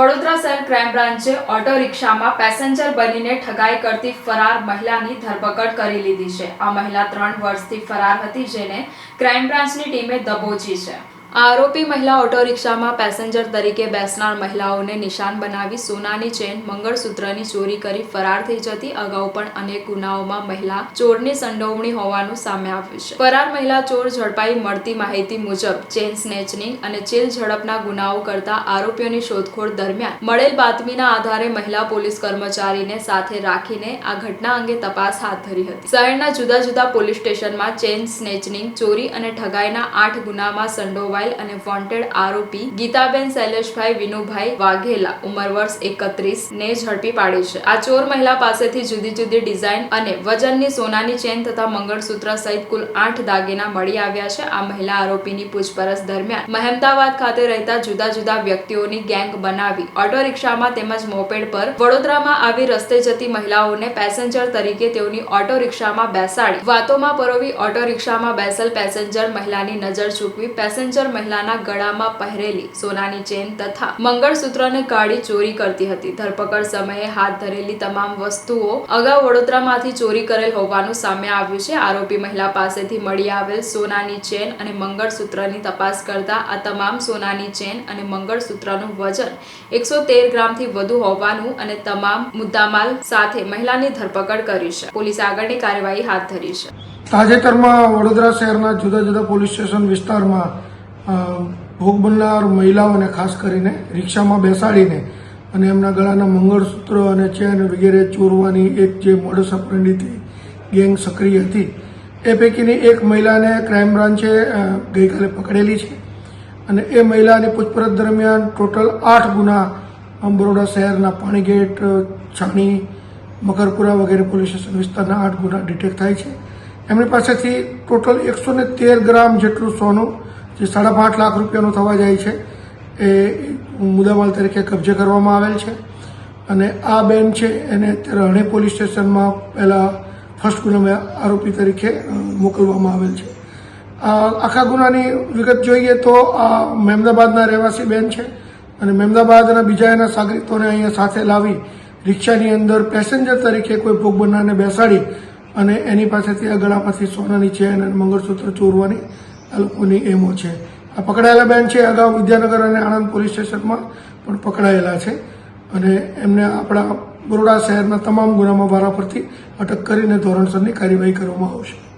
વડોદરા શહેર ક્રાઇમ બ્રાન્ચે ઓટો રિક્ષામાં પેસેન્જર બનીને ઠગાઈ કરતી ફરાર મહિલાની ધરપકડ કરી લીધી છે. આ મહિલા ત્રણ વર્ષથી ફરાર હતી જેને ક્રાઇમ બ્રાન્ચની ટીમે દબોચી છે. આરોપી મહિલા ઓટો રિક્ષામાં પેસેન્જર તરીકે બેસનાર મહિલાઓને નિશાન બનાવી સોનાની ચેન, મંગળસૂત્રની ચોરી કરી ફરાર થઈ જતી અગાઉ પણ અનેક ગુનાઓમાં મહિલા ચોરની સંડોવણી હોવાનું સામે આવ્યું છે. ફરાર મહિલા ચોર ઝડપાઈ મળતી માહિતી મુજબ ચેન સ્નેચનિંગ અને ચેલ ઝડપના ગુનાઓ કરતા આરોપીઓની શોધખોળ દરમિયાન મળેલ બાતમીના આધારે મહિલા પોલીસ કર્મચારીને સાથે રાખીને આ ઘટના અંગે તપાસ હાથ ધરી હતી. શહેરના જુદા જુદા પોલીસ સ્ટેશનમાં ચેન સ્નેચનિંગ ચોરી અને ઠગાઈના આઠ ગુનામાં સંડોવાયેલ અને વોન્ટેડ આરોપી ગીતાબેન શૈલેષભાઈ વિનુભાઈ વાઘેલા, ઉંમર વર્ષ એકત્રીસ, ને ઝડપી પાડી છે. આ ચોર મહિલા પાસેથી જુદી જુદી ડિઝાઇન અને વજનની સોનાની ચેન તથા મંગળસૂત્ર સહિત કુલ આઠ દાગીના મળી આવ્યા છે. આ મહિલા આરોપીની પૂછપરછ દરમિયાન મહેમદાવાદ ખાતે રહેતા જુદા જુદા વ્યક્તિઓની ગેંગ બનાવી ઓટો રિક્ષામાં તેમજ મોપેડ પર વડોદરામાં આવી રસ્તે જતી મહિલાઓને પેસેન્જર તરીકે તેઓની ઓટો રિક્ષામાં બેસાડી, વાતોમાં પરોવી ઓટો રિક્ષામાં બેસેલ પેસેન્જર મહિલાની નજર ચૂકવી પેસેન્જર મહિલાના ગળામાં પહેરેલી સોનાની ચેન તથા મંગળસૂત્રને કાઢી ચોરી કરતી હતી. ધરપકડ સમયે હાથ ધરેલી તમામ વસ્તુઓ અગાઉ વડોદરામાંથી ચોરી કરેલ હોવાનું સામે આવ્યું છે. આરોપી મહિલા પાસેથી મળી આવેલ સોનાની ચેન અને મંગળસૂત્રની તપાસ કરતા આ તમામ સોનાની ચેન અને મંગળસૂત્રનું વજન એકસો તેર ગ્રામથી વધુ હોવાનું અને તમામ મુદ્દામાલ સાથે મહિલાની ધરપકડ કરી છે. પોલીસ આગળની કાર્યવાહી હાથ ધરી છે. તાજેતરમાં વડોદરા શહેરના જુદા જુદા પોલીસ સ્ટેશન વિસ્તારમાં ભોગ બનનાર મહિલાઓને ખાસ કરીને રિક્ષામાં બેસાડીને અને એમના ગળાના મંગળસૂત્ર અને ચેન વગેરે ચોરવાની એક જે મોડસ ઓપરેન્ડીથી ગેંગ સક્રિય હતી, એ પૈકીની એક મહિલાને ક્રાઇમ બ્રાન્ચે ગઈકાલે પકડેલી છે. અને એ મહિલાની પૂછપરછ દરમિયાન ટોટલ આઠ ગુના બરોડા શહેરના પાણીગેટ છાણી, મકરપુરા વગેરે પોલીસ સ્ટેશન વિસ્તારના આઠ ગુના ડિટેક્ટ થાય છે. એમની પાસેથી ટોટલ એકસો ને તેર ગ્રામ જેટલું સોનું જે સાડા પાંચ લાખ રૂપિયાનો થવા જાય છે, એ મુદ્દામાલ તરીકે કબજે કરવામાં આવેલ છે. અને આ બેન છે, એને અત્યારે અણે પોલીસ સ્ટેશનમાં પહેલાં ફર્સ્ટ ગુનામાં આરોપી તરીકે મોકલવામાં આવેલ છે. આખા ગુનાની વિગત જોઈએ તો આ મહેમદાબાદના રહેવાસી બેન છે અને મહેમદાબાદના બીજા એના સાગરિકોને અહીંયા સાથે લાવી રિક્ષાની અંદર પેસેન્જર તરીકે કોઈ ભોગ બનારને બેસાડી અને એની પાસેથી આ ગળામાંથી સોનાની ચેન અને મંગળસૂત્ર ચોરવાની આ લોકોની એમો છે. આ પકડાયેલા બેન છે, અગાઉ વિદ્યાનગર અને આણંદ પોલીસ સ્ટેશનમાં પણ પકડાયેલા છે અને એમને આપણા બરોડા શહેરના તમામ ગુનામાં વારા પરથી અટક કરીને ધોરણસરની કાર્યવાહી કરવામાં આવશે.